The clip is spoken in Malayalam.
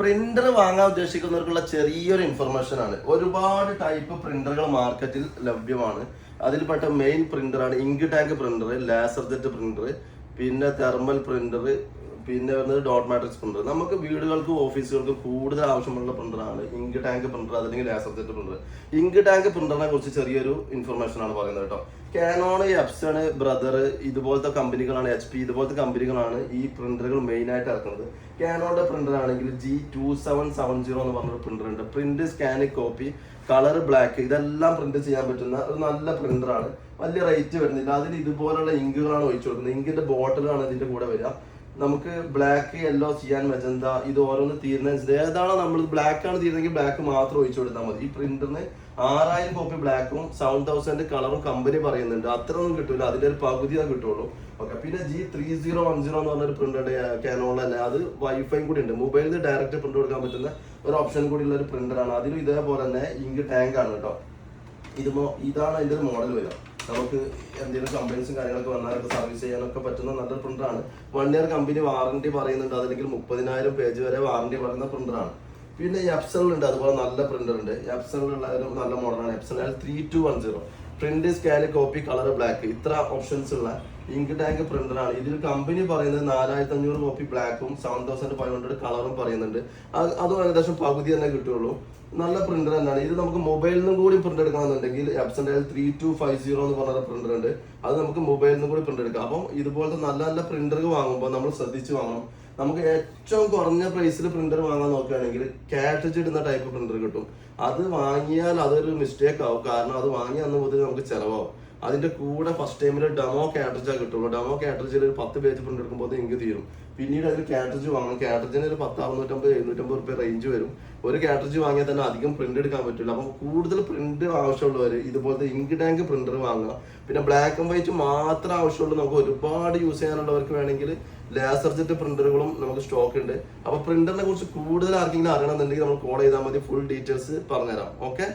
പ്രിന്റർ വാങ്ങാൻ ഉദ്ദേശിക്കുന്നവർക്കുള്ള ചെറിയൊരു ഇൻഫർമേഷൻ ആണ്. ഒരുപാട് ടൈപ്പ് പ്രിന്ററുകൾ മാർക്കറ്റിൽ ലഭ്യമാണ്. അതിൽപ്പെട്ട main പ്രിന്ററാണ് ink tank printer laser jet printer പിന്നെ തെർമൽ പ്രിന്റർ പിന്നെ വരുന്നത് ഡോട്ട് മാട്രിക്സ് പ്രിന്റർ നമുക്ക് വീടുകൾക്കും ഓഫീസുകൾക്കും കൂടുതൽ ആവശ്യമുള്ള പ്രിന്ററാണ് ഇങ്ക് ടാങ്ക് പ്രിന്റർ അല്ലെങ്കിൽ laser jet printer ink tank പ്രിന്ററിനെ കുറിച്ച് ചെറിയൊരു ഇൻഫർമേഷൻ ആണ് പറയുന്നത് കേട്ടോ. കാനോൺ എപ്സൺ ബ്രദർ ഇതുപോലത്തെ കമ്പനികളാണ് എച്ച് പി ഇതുപോലത്തെ കമ്പനികളാണ് ഈ പ്രിന്ററുകൾ മെയിൻ ആയിട്ട് ഇറക്കുന്നത്. കാനോണിന്റെ പ്രിന്റർ ആണെങ്കിൽ G two seven seven zero എന്ന് പറഞ്ഞൊരു പ്രിന്റർ ഉണ്ട്. പ്രിന്റ് സ്കാനിക് കോപ്പി കളർ ബ്ലാക്ക് ഇതെല്ലാം പ്രിന്റ് ചെയ്യാൻ പറ്റുന്ന ഒരു നല്ല പ്രിന്ററാണ് വലിയ റേറ്റ് വരുന്നില്ല. അതിൽ ഇതുപോലുള്ള ഇങ്കുകളാണ് ഒഴിച്ചു കൊടുക്കുന്നത്. ഇങ്കിന്റെ ബോട്ടിലാണ് ഇതിന്റെ കൂടെ വരിക. നമുക്ക് ബ്ലാക്ക് യെല്ലോ ചെയ്യാൻ മെജന്ത ഇത് ഓരോന്ന് തീരുന്നതനുസരിച്ച് ഏതാണോ നമ്മൾ ബ്ലാക്ക് ആണ് തീരുന്നെങ്കിൽ ബ്ലാക്ക് മാത്രം ഒഴിച്ചു കൊടുത്താൽ മതി. ഈ പ്രിന്ററിന് ആറായിരം കോപ്പി ബ്ലാക്കും സെവൻ തൗസൻഡ് കളറും കമ്പനി പറയുന്നുണ്ട്. അത്രയൊന്നും കിട്ടൂല. അതിന്റെ ഒരു പകുതിയേ കിട്ടുള്ളൂ. ഓക്കെ പിന്നെ G three zero one zero എന്ന് പറഞ്ഞൊരു കാനോൺ തന്നെ. അത് വൈഫൈ കൂടി ഉണ്ട്. മൊബൈലിൽ ഡയറക്റ്റ് പ്രിന്റ് കൊടുക്കാൻ പറ്റുന്ന ഒരു ഓപ്ഷൻ കൂടി ഉള്ള ഒരു പ്രിന്ററാണ് അതിലും ഇതേപോലെ തന്നെ ഇങ്ക് ടാങ്ക് ആണ് കേട്ടോ. ഇത് ഇതാണ് അതിന്റെ ഒരു മോഡൽ വരിക. നമുക്ക് എന്തെങ്കിലും കംപ്ലൈൻസും കാര്യങ്ങളൊക്കെ വന്നാലൊക്കെ സർവീസ് ചെയ്യാനൊക്കെ പറ്റുന്ന നല്ല പ്രിന്ററാണ് വൺ ഇയർ കമ്പനി വാറണ്ടി പറയുന്നുണ്ട്. അതല്ലെങ്കിൽ മുപ്പതിനായിരം പേജ് വരെ വാറണ്ടി പറയുന്ന പ്രിന്ററാണ് പിന്നെ എപ്സൺ ഉണ്ട് അതുപോലെ നല്ല പ്രിന്റർ ഉണ്ട്. എപ്സണിലുള്ള ഒരു നല്ല മോഡലാണ് Epson three two one zero print scan copy colour black ഇത്ര ഓപ്ഷൻസ് ഉള്ള ഇങ്ക് ടാങ്ക് പ്രിന്ററാണ് ഇതിൽ കമ്പനി പറയുന്നത് നാലായിരത്തി അഞ്ഞൂറ് കോപ്പി ബ്ലാക്കും സെവൻ തൗസൻഡ് ഫൈവ് ഹൺഡ്രഡ് കളറും പറയുന്നുണ്ട്. അത് അതും ഏകദേശം പകുതി തന്നെ കിട്ടുള്ളൂ. നല്ല പ്രിന്റർ തന്നെയാണ്. ഇത് നമുക്ക് മൊബൈലിൽ നിന്നും കൂടി പ്രിന്റ് എടുക്കണമെന്നുണ്ടെങ്കിൽ ആയാലും ത്രീ ടു ഫൈവ് സീറോ എന്ന് പറഞ്ഞ പ്രിന്റർ ഉണ്ട്. അത് നമുക്ക് മൊബൈലിൽ നിന്നും കൂടി പ്രിന്റ് എടുക്കാം. അപ്പം ഇതുപോലത്തെ നല്ല നല്ല പ്രിന്റർ വാങ്ങുമ്പോൾ നമ്മൾ ശ്രദ്ധിച്ച് വാങ്ങണം. നമുക്ക് ഏറ്റവും കുറഞ്ഞ പ്രൈസിൽ പ്രിന്റർ വാങ്ങാൻ നോക്കുകയാണെങ്കിൽ കാറ്റജ് ഇടുന്ന ടൈപ്പ് പ്രിന്റർ കിട്ടും. അത് വാങ്ങിയാൽ അതൊരു മിസ്റ്റേക്ക് ആവും. കാരണം അത് വാങ്ങിയ അന്ന് മുതൽ നമുക്ക് ചിലവാകും അതിന്റെ കൂടെ ഫസ്റ്റ് ടൈമിൽ ഡെമോ കാറ്ററിജാ കിട്ടുള്ളൂ. ഡെമോ കാറ്ററിജിൽ ഒരു പത്ത് പേജ് പ്രിന്റ് എടുക്കുമ്പോൾ എനിക്ക് തീരും. പിന്നീട് അതിൽ കാറ്ററിജ് വാങ്ങണം. കാറ്ററിജിന് ഒരു പത്ത് അറുന്നൂറ്റമ്പത് എഴുന്നൂറ്റമ്പത് റുപ്യ റേഞ്ച് വരും. ഒരു കാറ്ററിജ് വാങ്ങിയാൽ തന്നെ അധികം പ്രിന്റ് എടുക്കാൻ പറ്റില്ല അപ്പം കൂടുതൽ പ്രിന്റ് ആവശ്യമുള്ളവർ ഇതുപോലത്തെ ഇങ്ക് ടാങ്ക് പ്രിന്റർ വാങ്ങുക. പിന്നെ ബ്ലാക്ക് ആൻഡ് വൈറ്റ് മാത്രം ആവശ്യമുള്ളൂ. നമുക്ക് ഒരുപാട് യൂസ് ചെയ്യാനുള്ളവർക്ക് വേണമെങ്കിൽ ലേസർ ജെറ്റ് പ്രിന്ററുകളും നമുക്ക് സ്റ്റോക്ക് ഉണ്ട്. അപ്പോൾ പ്രിന്ററിനെ കുറിച്ച് കൂടുതൽ ആർക്കെങ്കിലും അറിയണമെന്നുണ്ടെങ്കിൽ നമ്മൾ കോൾ ചെയ്താൽ മതി. ഫുൾ ഡീറ്റെയിൽസ് പറഞ്ഞുതരാം. ഓക്കെ